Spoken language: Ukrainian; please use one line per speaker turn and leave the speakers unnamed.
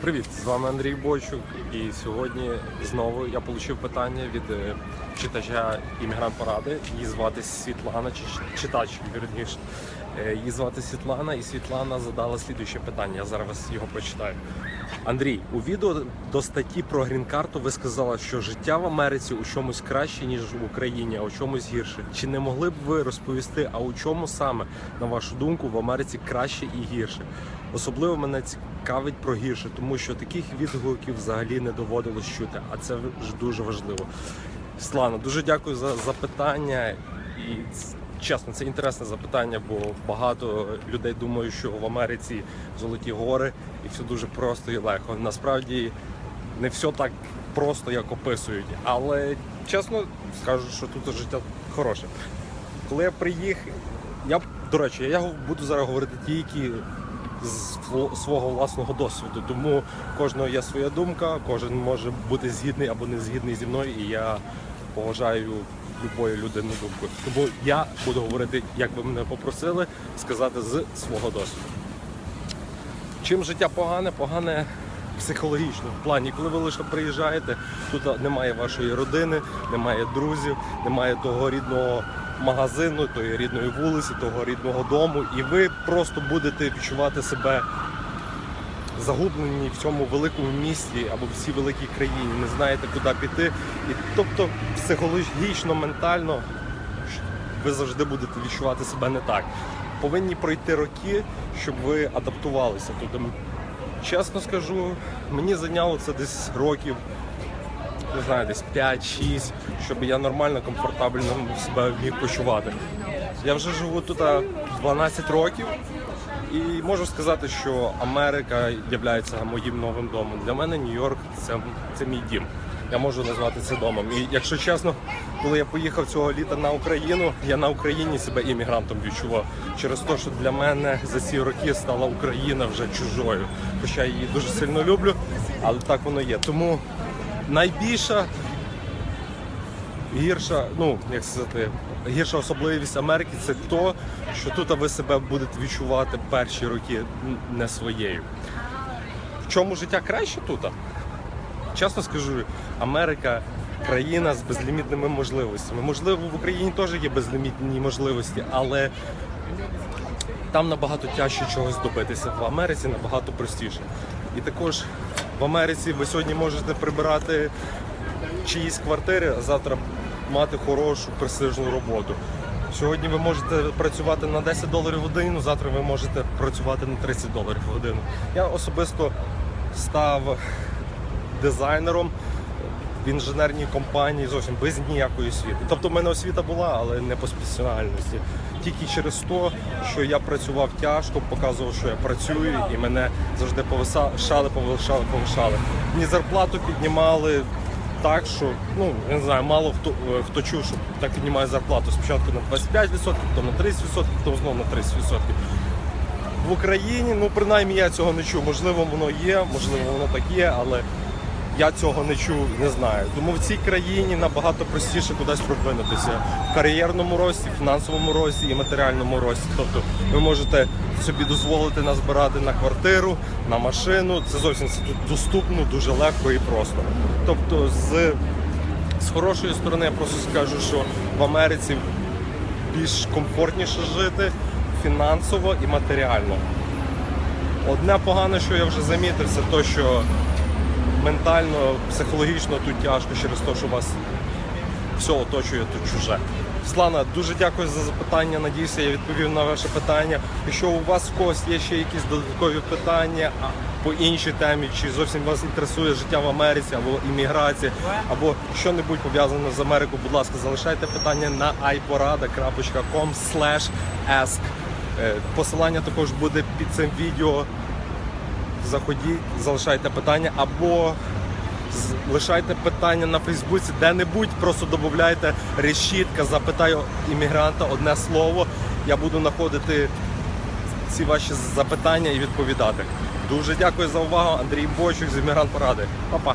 Привіт, з вами Андрій Бойчук. І сьогодні знову я отримав питання від е, читача іммігрант поради. Її звати Світлана, чи читач, вірніше. Е, Її звати Світлана, і Світлана задала слідуюче питання. Я зараз його прочитаю. Андрій, у відео до статті про грін-карту ви сказали, що життя в Америці у чомусь краще, ніж в Україні, а у чомусь гірше. Чи не могли б ви розповісти, а у чому саме, на вашу думку, в Америці краще і гірше? Особливо мене цікавить про гірше, тому що таких відгуків взагалі не доводилось чути, а це дуже важливо. Слана, дуже дякую за запитання. І чесно, це інтересне запитання, бо багато людей думають, що в Америці золоті гори і все дуже просто і легко. Насправді не все так просто, як описують. Але чесно скажу, що тут життя хороше. Коли я приїхав, я до речі, я буду зараз говорити тільки з свого власного досвіду. Тому кожного є своя думка, кожен може бути згідний або не згідний зі мною, і я поважаю любої людини думку. Тому я буду говорити, як ви мене попросили, сказати з свого досвіду. Чим життя погане? Погане психологічно. В плані, коли ви лише приїжджаєте, тут немає вашої родини, немає друзів, немає того рідного магазину, тої рідної вулиці, того рідного дому, і ви просто будете відчувати себе загублені в цьому великому місті або в цій великій країні, не знаєте, куди піти. І тобто психологічно, ментально ви завжди будете відчувати себе не так. Повинні пройти роки, щоб ви адаптувалися туди. Чесно скажу, мені зайняло це десь років, не знаю, десь 5-6, щоб я нормально, комфортабельно себе міг почувати. Я вже живу тут 12 років і можу сказати, що Америка є моїм новим домом. Для мене Нью-Йорк це, це мій дім. Я можу назвати це домом. І якщо чесно, коли я поїхав цього літа на Україну, я на Україні себе іммігрантом відчував через те, що для мене за ці роки стала Україна вже чужою. Хоча я її дуже сильно люблю, але так воно є. Тому найбільша гірша, ну як сказати, гірша особливість Америки це то, що тут ви себе будете відчувати перші роки не своєю. В чому життя краще тут? Чесно скажу, Америка країна з безлімітними можливостями. Можливо, в Україні теж є безлімітні можливості, але там набагато тяжче чогось добитися. В Америці набагато простіше. І також в Америці ви сьогодні можете прибирати чиїсь квартири, а завтра мати хорошу престижну роботу. Сьогодні ви можете працювати на 10 доларів годину, завтра ви можете працювати на 30 доларів годину. Я особисто став дизайнером в інженерній компанії зовсім без ніякої освіти. Тобто в мене освіта була, але не по спеціальності. Тільки через те, що я працював тяжко, показував, що я працюю, і мене завжди повишали, повишали, повишали. Мені зарплату піднімали так, що ну я не знаю, мало хто е, хто чув, що так піднімає зарплату. Спочатку на 25%, потім на 30%, потім знову на 30%. В Україні, ну принаймні я цього не чув. Можливо, воно є, можливо, воно так є, але я цього не чув, не знаю. Тому в цій країні набагато простіше кудись продвинутися в кар'єрному рості, фінансовому рості і матеріальному рості. Тобто ви можете собі дозволити назбирати на квартиру, на машину. Це зовсім доступно, дуже легко і просто. Тобто, з, з хорошої сторони я просто скажу, що в Америці більш комфортніше жити фінансово і матеріально. Одне погане, що я вже замітив, це те, що ментально, психологічно тут тяжко через те, що вас все оточує тут чуже. Слана, дуже дякую за запитання. Надіюся, я відповів на ваше питання. Якщо у вас в когось є ще якісь додаткові питання по іншій темі, чи зовсім вас інтересує життя в Америці або імміграція, або що-небудь пов'язане з Америкою, будь ласка, залишайте питання на iporada.com ask. Е, Посилання також буде під цим відео заходіть, залишайте питання або лишайте питання на Фейсбуці де-небудь, просто додайте решітка, запитаю іммігранта одне слово. Я буду знаходити ці ваші запитання і відповідати. Дуже дякую за увагу. Андрій Бойчук з іммігрант поради. Па-па.